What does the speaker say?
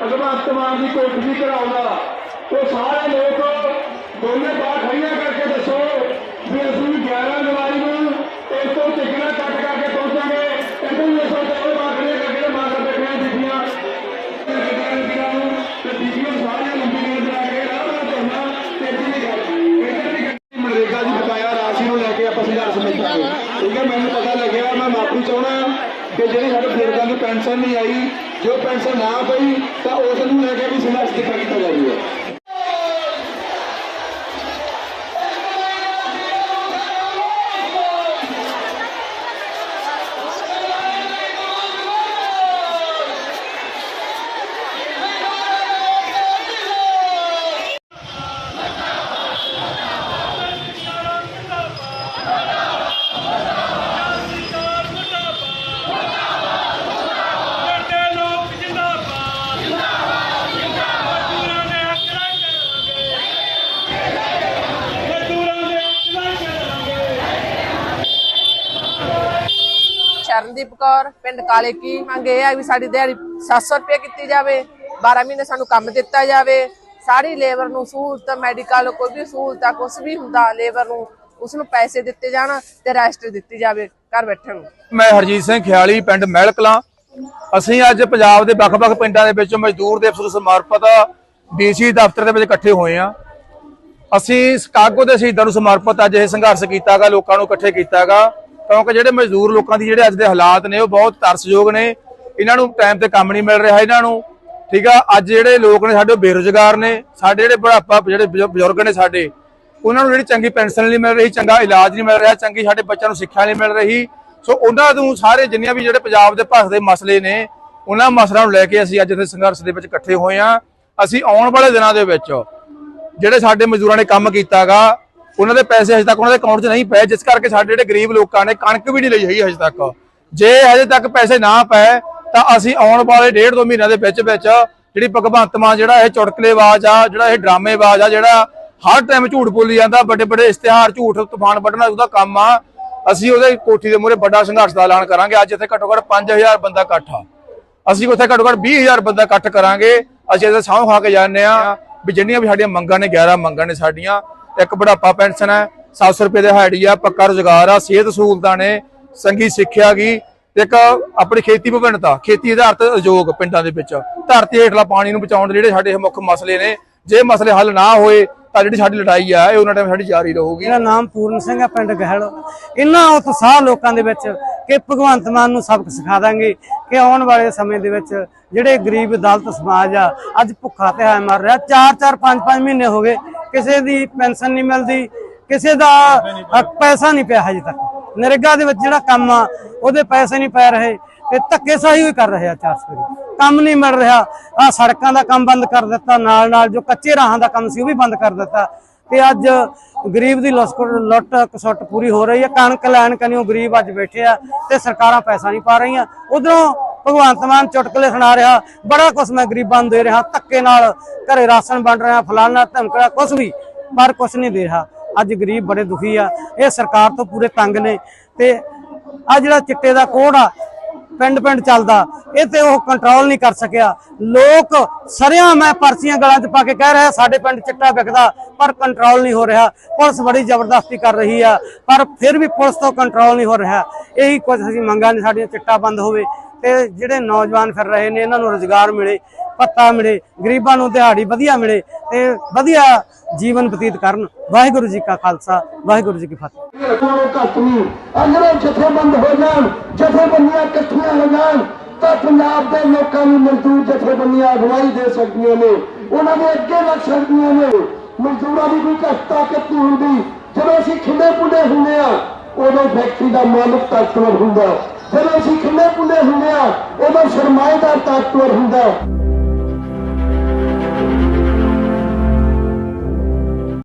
ਭਗਵੰਤ ਮਾਨ ਦੀ ਕੋਠੀ ਕਰਾਉਂਦਾ। ਉਹ ਸਾਰੇ ਲੋਕ ਦੋਨੇ ਬਾਹਰ ਖੜੀਆਂ ਕਰਕੇ ਦੱਸੋ ਵੀ ਅਸੀਂ 11 ਜੁਲਾਈ ਨੂੰ ਇਸ ਤੋਂ ਟਿਕਣਾ ਕੱਟ ਕਰਕੇ ਪਹੁੰਚਾਂਗੇ। ਇੱਥੇ ਵੀ ਦੱਸੋ ਤੇ ਬਾਹਰ ਖੜੀਆਂ ਕਰਕੇ ਮਾਰ ਬੈਠੀਆਂ ਬੀਬੀਆਂ। ਸਾਰੀਆਂ ਲੰਬੀ ਗੇੜ ਮਨਰੇਗਾ ਦੀ ਬਕਾਇਆ ਰਾਸ਼ੀ ਨੂੰ ਲੈ ਕੇ ਆਪਾਂ ਸੰਘਰਸ਼ ਮਿਲਾਂਗੇ ਠੀਕ ਹੈ, ਮੈਨੂੰ ਪਤਾ ਲੱਗਿਆ, ਮੈਂ ਮਾਫੀ ਚਾਹੁੰਦਾ ਕਿ ਜਿਹੜੇ ਸਾਡੇ ਬਜ਼ੁਰਗਾਂ ਨੂੰ ਪੈਨਸ਼ਨ ਨਹੀਂ ਆਈ ਜੋ ਪੈਨਸ਼ਨ ਨਾ ਪਈ ਤਾਂ ਉਸ ਨੂੰ ਲੈ ਕੇ ਵੀ ਸੰਘਰਸ਼ ਦਿੱਤਾ ਕੀਤਾ ਜਾਵੇਗਾ। ਸ਼ਰਨਦੀਪ ਕੌਰ, ਪਿੰਡ ਕਾਲੇ ਕੀ ਮੰਗ ਇਹ ਹੈ ਵੀ ਸਾਡੀ ਦਿਹਾੜੀ 700 ਰੁਪਏ ਕੀਤੀ ਜਾਵੇ 12 ਮਹੀਨੇ ਸਾਨੂੰ ਕੰਮ ਦਿੱਤਾ ਜਾਵੇ। ਸਾਰੀ ਲੇਬਰ ਨੂੰ ਸਹੂਲਤ, ਮੈਡੀਕਲ, ਕੋਈ ਵੀ ਸਹੂਲਤ ਆ ਕੁਝ ਵੀ ਹੁੰਦਾ, ਲੇਬਰ ਨੂੰ ਉਸ ਨੂੰ ਪੈਸੇ ਦਿੱਤੇ ਜਾਣ ਤੇ ਰੈਸਟ ਦਿੱਤੀ ਜਾਵੇ ਘਰ ਬੈਠਣ ਨੂੰ। ਮੈਂ ਹਰਜੀਤ ਸਿੰਘ ਖਿਆਲੀ, ਪਿੰਡ ਮਹਿਲ ਕਲਾਂ ਅਸੀਂ ਅੱਜ ਪੰਜਾਬ ਦੇ ਵੱਖ-ਵੱਖ ਪਿੰਡਾਂ ਦੇ ਵਿੱਚ ਮਜ਼ਦੂਰ ਦਿਵਸ ਨੂੰ ਸਮਰਪਿਤ ਡੀਸੀ ਦਫ਼ਤਰ ਦੇ ਵਿੱਚ ਇਕੱਠੇ ਹੋਏ ਆ ਅਸੀਂ ਸਕਾਗੋ ਦੇ ਸ਼ਹੀਦਾਂ ਨੂੰ ਸਮਰਪਿਤ ਅੱਜ ਇਹ ਸੰਘਰਸ਼ ਕੀਤਾਗਾ, ਲੋਕਾਂ ਨੂੰ ਇਕੱਠੇ ਕੀਤਾਗਾ। ਕਿਉਂਕਿ ਜਿਹੜੇ ਮਜ਼ਦੂਰ ਲੋਕਾਂ ਦੀ ਜਿਹੜੇ ਅੱਜ ਦੇ ਹਾਲਾਤ ਨੇ, ਉਹ ਬਹੁਤ ਤਰਸਯੋਗ ਨੇ। ਇਹਨਾਂ ਨੂੰ ਟਾਈਮ ਤੇ ਕੰਮ ਨਹੀਂ ਮਿਲ ਰਿਹਾ ਇਹਨਾਂ ਨੂੰ। ਠੀਕ ਆ? ਅੱਜ ਜਿਹੜੇ ਲੋਕ ਨੇ, ਸਾਡੇ ਉਹ ਬੇਰੁਜ਼ਗਾਰ ਨੇ। ਸਾਡੇ ਜਿਹੜੇ ਬੁਢਾਪਾ, ਜਿਹੜੇ ਬਜ਼ੁਰਗ ਨੇ ਸਾਡੇ, ਉਹਨਾਂ ਨੂੰ ਜਿਹੜੀ ਚੰਗੀ ਪੈਨਸ਼ਨ ਨਹੀਂ ਮਿਲ ਰਹੀ, ਚੰਗਾ ਇਲਾਜ ਨਹੀਂ ਮਿਲ ਰਿਹਾ, ਚੰਗੀ ਸਾਡੇ ਬੱਚਿਆਂ ਨੂੰ ਸਿੱਖਿਆ ਨਹੀਂ ਮਿਲ ਰਹੀ। ਸੋ ਉਹਨਾਂ ਨੂੰ ਸਾਰੇ ਜਿੰਨੀਆਂ ਵੀ ਜਿਹੜੇ ਪੰਜਾਬ ਦੇ ਭਾਰਤ ਦੇ ਮਸਲੇ ਨੇ, ਉਹਨਾਂ ਮਸਲਿਆਂ ਨੂੰ ਲੈ ਕੇ ਅਸੀਂ ਅੱਜ ਇੱਥੇ ਸੰਘਰਸ਼ ਦੇ ਵਿੱਚ ਇਕੱਠੇ ਹੋਏ ਆ ਅਸੀਂ ਆਉਣ ਵਾਲੇ ਦਿਨਾਂ ਦੇ ਵਿੱਚ ਜਿਹੜੇ ਸਾਡੇ ਮਜ਼ਦੂਰਾਂ ਨੇ ਕੰਮ ਕੀਤਾਗਾ ਉਹਨਾਂ ਦੇ ਪੈਸੇ ਹਜੇ ਤੱਕ ਉਹਨਾਂ ਦੇ ਅਕਾਊਂਟ 'ਚ ਨਹੀਂ ਪਏ, ਜਿਸ ਕਰਕੇ ਸਾਡੇ ਜਿਹੜੇ ਗਰੀਬ ਲੋਕਾਂ ਨੇ ਕਣਕ ਵੀ ਨਹੀਂ ਲਈ ਹੈਗੀ ਹਜੇ ਤੱਕ। ਜੇ ਹਜੇ ਤੱਕ ਪੈਸੇ ਨਾ ਪਏ, ਤਾਂ ਅਸੀਂ ਆਉਣ ਵਾਲੇ ਡੇਢ ਦੋ ਮਹੀਨਿਆਂ ਦੇ ਵਿੱਚ ਵਿੱਚ ਜਿਹੜੀ ਭਗਵੰਤ ਮਾਨ ਜਿਹੜਾ ਇਹ ਚੁਟਕਲੇਬਾਜ਼ ਆ, ਜਿਹੜਾ ਇਹ ਡਰਾਮੇਬਾਜ਼ ਆ, ਜਿਹੜਾ ਹਰ ਟਾਈਮ ਝੂਠ ਬੋਲੀ ਜਾਂਦਾ, ਵੱਡੇ ਵੱਡੇ ਇਸ਼ਤਿਹਾਰ, ਝੂਠ, ਤੂਫਾਨ ਵੱਢਣਾ ਉਹਦਾ ਕੰਮ ਆ। ਅਸੀਂ ਉਹਦੇ ਕੋਠੀ ਦੇ ਮੂਹਰੇ ਵੱਡਾ ਸੰਘਰਸ਼ ਦਾ ਐਲਾਨ ਕਰਾਂਗੇ। ਅੱਜ ਇੱਥੇ ਘੱਟੋ ਘੱਟ 5000 ਬੰਦਾ ਇਕੱਠ ਆ। ਅਸੀਂ ਉੱਥੇ ਘੱਟੋ ਘੱਟ 20000 ਬੰਦਾ ਇਕੱਠ ਕਰਾਂਗੇ। ਅਸੀਂ ਇਹਦੇ ਸਾਹ ਖਾ ਕੇ ਜਾਂਦੇ ਆ ਵੀ ਜਿੰਨੀਆਂ ਵੀ ਸਾਡੀਆਂ ਮੰਗਾਂ ਨੇ 11 ਮੰਗਾਂ ਨੇ ਸਾਡੀਆਂ। ਇੱਕ ਬੁਢਾਪਾ ਪੈਨਸ਼ਨ ਹੈ 700 ਰੁਪਏ ਦਿਹਾੜੀ ਆ, ਪੱਕਾ ਰੁਜ਼ਗਾਰ ਆ, ਸਿਹਤ ਸਹੂਲਤਾਂ ਨੇ, ਸੰਗੀ ਸਿੱਖਿਆ ਗਈ ਤੇ ਇੱਕ ਆਪਣੀ ਖੇਤੀ ਵਿਭਿੰਨਤਾ, ਖੇਤੀ ਆਧਾਰਿਤ ਉਦਯੋਗ ਪਿੰਡਾਂ ਦੇ ਵਿੱਚ, ਧਰਤੀ ਹੇਠਲਾ ਪਾਣੀ ਨੂੰ ਬਚਾਉਣ ਦੇ ਜਿਹੜੇ ਸਾਡੇ ਮੁੱਖ ਮਸਲੇ ਨੇ, ਜੇ ਮਸਲੇ ਹੱਲ ਨਾ ਹੋਏ, ਤਾਂ ਜਿਹੜੀ ਸਾਡੀ ਲੜਾਈ ਆ, ਇਹ ਉਹਨਾਂ ਟਾਈਮ ਸਾਡੀ ਜਾਰੀ ਰਹੂਗੀ। ਮੇਰਾ ਨਾਮ ਪੂਰਨ ਸਿੰਘ ਆ ਪਿੰਡ ਗਹਿਲ। ਇੰਨਾ ਉਤਸ਼ਾਹ ਲੋਕਾਂ ਦੇ ਵਿੱਚ ਕਿ ਭਗਵੰਤ ਮਾਨ ਨੂੰ ਸਬਕ ਸਿਖਾ ਦਾਂਗੇ ਕਿ ਆਉਣ ਵਾਲੇ ਸਮੇਂ ਦੇ ਵਿੱਚ ਜਿਹੜੇ ਗਰੀਬ ਦਲਿਤ ਸਮਾਜ ਆ, ਅੱਜ ਭੁੱਖਾ ਤੇ ਹੈ ਮਰ ਰਿਹਾ 4 4 5 5 ਮਹੀਨੇ ਹੋ ਗਏ ਕਿਸੇ ਦੀ ਪੈਨਸ਼ਨ ਨਹੀਂ ਮਿਲਦੀ, ਕਿਸੇ ਦਾ ਪੈਸਾ ਨਹੀਂ ਪਿਆ ਹਜੇ ਤੱਕ। ਨਰੇਗਾ ਦੇ ਵਿੱਚ ਜਿਹੜਾ ਕੰਮ ਆ, ਉਹਦੇ ਪੈਸੇ ਨਹੀਂ ਪੈ ਰਹੇ ਤੇ ਧੱਕੇਸ਼ਾਹੀ ਵੀ ਕਰ ਰਹੇ ਆ ਚਾਰ ਸਵੇਰੇ ਕੰਮ ਨਹੀਂ ਮਿਲ ਰਿਹਾ ਆ ਸੜਕਾਂ ਦਾ ਕੰਮ ਬੰਦ ਕਰ ਦਿੱਤਾ ਨਾਲ ਨਾਲ ਜੋ ਕੱਚੇ ਰਾਹਾਂ ਦਾ ਕੰਮ ਸੀ ਉਹ ਵੀ ਬੰਦ ਕਰ ਦਿੱਤਾ। ਤੇ ਅੱਜ ਗਰੀਬ ਦੀ ਲੁੱਟ ਲੁੱਟ ਕਸੁੱਟ ਪੂਰੀ ਹੋ ਰਹੀ ਹੈ। ਕਣਕ ਲੈਣ ਕਨਿਓ ਗਰੀਬ ਅੱਜ ਬੈਠੇ ਆ ਤੇ ਸਰਕਾਰਾਂ ਪੈਸਾ ਨਹੀਂ ਪਾ ਰਹੀਆਂ। ਉਧਰੋਂ ਭਗਵੰਤ ਮਾਨ ਚੁਟਕਲੇ ਸੁਣਾ ਰਿਹਾ, ਬੜਾ ਕੁਛ ਮੈਂ ਗਰੀਬਾਂ ਨੂੰ ਦੇ ਰਿਹਾ, ਧੱਕੇ ਨਾਲ ਘਰੇ ਰਾਸ਼ਨ ਵੰਡ ਰਿਹਾ ਫਲਾਣਾ ਧਮਕੜਾ, ਕੁਛ ਵੀ, ਪਰ ਕੁਛ ਨਹੀਂ ਦੇ ਰਿਹਾ। ਅੱਜ ਗਰੀਬ ਬੜੇ ਦੁਖੀ ਆ, ਇਹ ਸਰਕਾਰ ਤੋਂ ਪੂਰੇ ਤੰਗ ਨੇ ਤੇ ਆ ਜਿਹੜਾ ਚਿੱਟੇ ਦਾ ਕੋੜ ਆ ਪਿੰਡ ਪਿੰਡ ਚੱਲਦਾ ਇਹ ਤੇ ਉਹ ਕੰਟਰੋਲ ਨਹੀਂ ਕਰ ਸਕਿਆ। ਲੋਕ ਸਰਿਆਂ ਮੈਂ ਪਰਚੀਆਂ ਗਲਾਂ 'ਚ ਪਾ ਕੇ ਕਹਿ ਰਿਹਾ, ਸਾਡੇ ਪਿੰਡ ਚਿੱਟਾ ਵਿਕਦਾ, ਪਰ ਕੰਟਰੋਲ ਨਹੀਂ ਹੋ ਰਿਹਾ। ਪੁਲਿਸ ਬੜੀ ਜ਼ਬਰਦਸਤੀ ਕਰ ਰਹੀ ਆ, ਪਰ ਫਿਰ ਵੀ ਪੁਲਿਸ ਤੋਂ ਕੰਟਰੋਲ ਨਹੀਂ ਹੋ ਰਿਹਾ। ਇਹੀ ਕੁਝ ਅਸੀਂ ਮੰਗਾਂ ਨੇ ਸਾਡੀਆਂ ਚਿੱਟਾ ਬੰਦ ਹੋਵੇ ਤੇ ਜਿਹੜੇ ਨੌਜਵਾਨ ਫਿਰ ਰਹੇ ਨੇ, ਇਹਨਾਂ ਨੂੰ ਰੋਜ਼ਗਾਰ ਮਿਲੇ, ਪੱਤਾ ਮਿਲੇ, ਗਰੀਬਾਂ ਨੂੰ ਦਿਹਾੜੀ ਵਧੀਆ ਮਿਲੇ ਤੇ ਵਧੀਆ ਜੀਵਨ ਬਤੀਤ ਕਰਨ। ਵਾਹਿਗੁਰੂ ਜੀ ਕਾ ਖਾਲਸਾ, ਵਾਹਿਗੁਰੂ ਜੀ ਕੀ ਫਤਿਹ। ਰੱਖਣਾ ਘੱਟ ਨਹੀਂ। ਅਗਰ ਜਥੇਬੰਦ ਹੋ ਜਾਣ, ਜਥੇਬੰਦੀਆਂ ਇਕੱਠੀਆਂ ਹੋ ਜਾਣ, ਤਾਂ ਪੰਜਾਬ ਦੇ ਲੋਕਾਂ ਨੂੰ ਮਜ਼ਦੂਰ ਜਥੇਬੰਦੀਆਂ ਅਗਵਾਈ ਦੇ ਸਕਦੀਆਂ ਨੇ। ਉਹਨਾਂ ਦੇ ਅੱਗੇ ਲੱਗ ਸਕਦੀਆਂ ਨੇ। ਮਜ਼ਦੂਰਾਂ ਦੀ ਕੋਈ ਘੱਟ ਤਾਕਤ ਨਹੀਂ ਹੁੰਦੀ। ਜਦੋਂ ਅਸੀਂ ਖਿੰਡੇ ਪੁੰਡੇ ਹੁੰਦੇ ਆ ਉਦੋਂ ਫੈਕਟਰੀ ਦਾ ਮਾਲਕ ਤਾਕਤਵਰ ਹੁੰਦਾ। ਜਦੋਂ ਅਸੀਂ ਖਿੰਡੇ ਪੁੰਡੇ ਹੁੰਦੇ ਆ ਉਦੋਂ ਸਰਮਾਏਦਾਰ ਤਾਕਤਵਰ ਹੁੰਦਾ।